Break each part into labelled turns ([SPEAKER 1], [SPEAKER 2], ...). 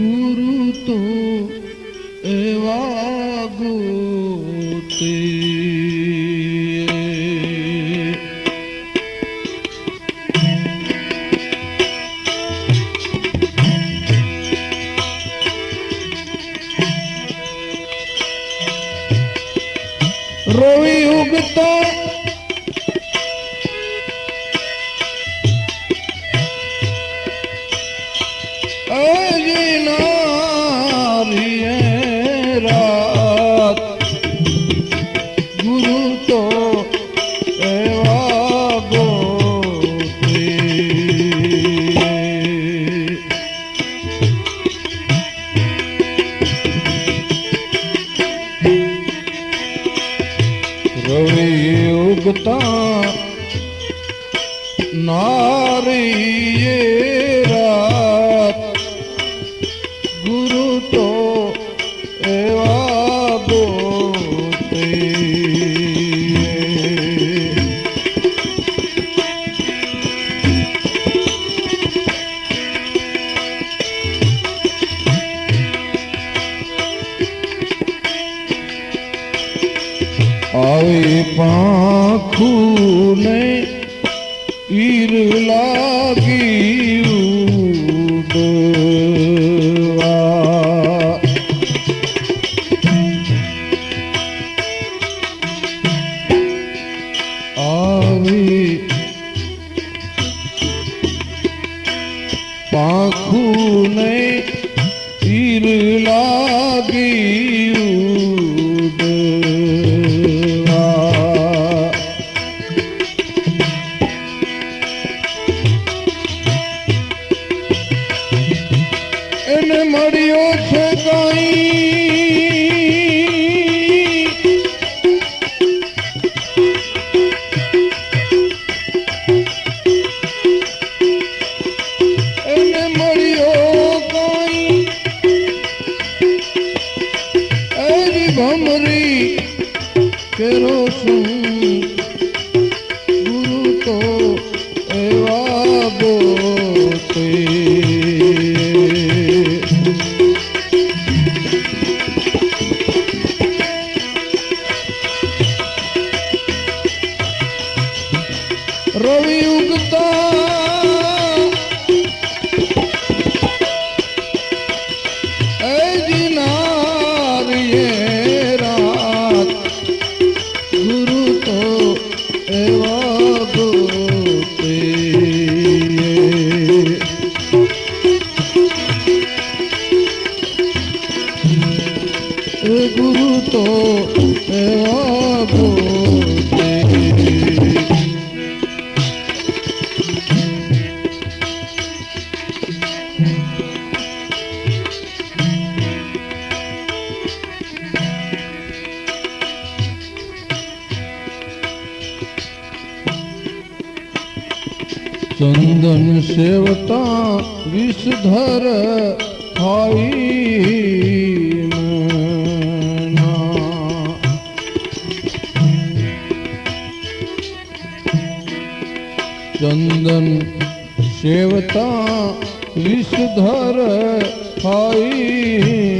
[SPEAKER 1] ગુરુ તો એવા ગોતે નારીએ રાત. ગુરુ તો એવા આવી પાંખું ને ઈર લાગી કેરો ચંદન સેવતા વિષધર મના. ચંદન સેવતા વિષધર ખાઈ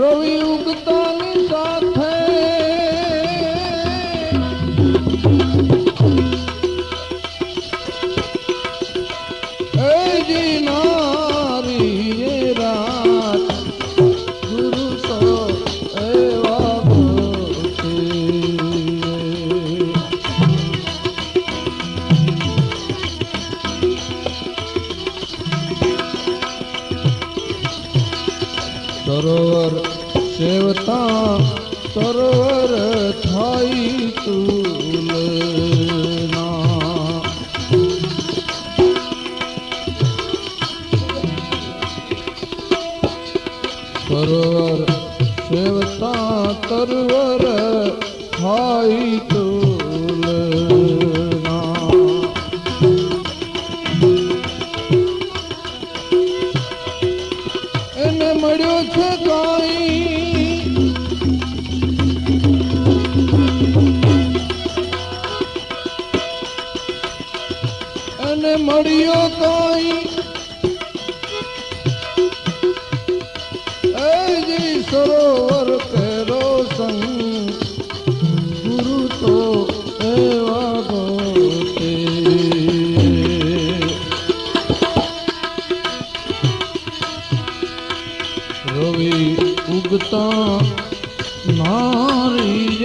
[SPEAKER 1] રવિ ઉગતાની you. નારી